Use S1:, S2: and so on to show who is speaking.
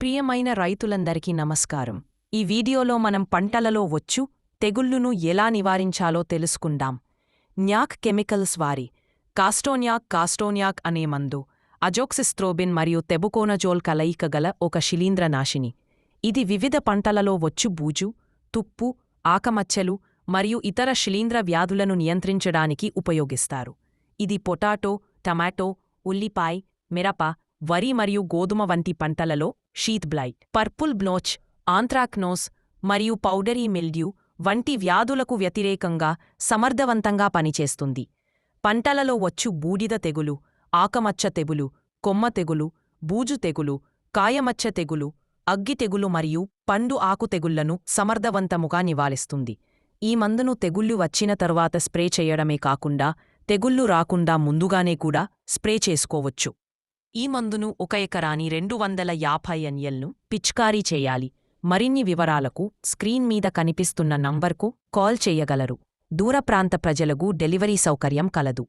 S1: ప్రియమైన రైతులందరికీ నమస్కారం. ఈ వీడియోలో మనం పంటలలో వచ్చు తెగుళ్ళును ఎలా నివారించాలో తెలుసుకుందాం. న్యాక్ కెమికల్స్ వారి కాస్టోన్యాక్ కాస్టోన్యాక్ అనే మందు అజోక్సిస్ట్రోబిన్ మరియు తెబుకోనజోల్ కలయిక గల ఒక శిలీంద్రనాశిని. ఇది వివిధ పంటలలో వచ్చు బూజు తుప్పు ఆకమచ్చలు మరియు ఇతర శిలీంద్ర వ్యాధులను నియంత్రించడానికి ఉపయోగిస్తారు. ఇది పొటాటో టమాటో ఉల్లిపాయ్ మిరప వరి మరియు గోధుమ వంటి పంటలలో sheath blight purple blotch anthracnose మరియు పౌడరీ మిల్డ్యూ వంటి వ్యాధులకు వ్యతిరేకంగా సమర్థవంతంగా పనిచేస్తుంది. పంటలలో వచ్చు బూడిద తెగులు ఆకమచ్చ తెగులు కొమ్మ తెగులు బూజు తెగులు కాయమచ్చ తెగులు అగ్గి తెగులు మరియు పండు ఆకు తెగుళ్ళను సమర్థవంతముగా నివారిస్తుంది. ఈ మందును తెగుళ్ళు వచ్చిన తరువాత స్ప్రే చేయడమే కాకుండా తెగుళ్ళు రాకుండా ముందుగానే కూడా స్ప్రే చేసుకోవచ్చు. ఈ మందును ఒక ఎకరాని రెండు వందల యాభై ఎన్ఎల్ను పిచికారీ చేయాలి. మరిన్ని వివరాలకు స్క్రీన్ మీద కనిపిస్తున్న నంబర్కు కాల్ చేయగలరు. దూర ప్రాంత ప్రజలకు డెలివరీ సౌకర్యం కలదు.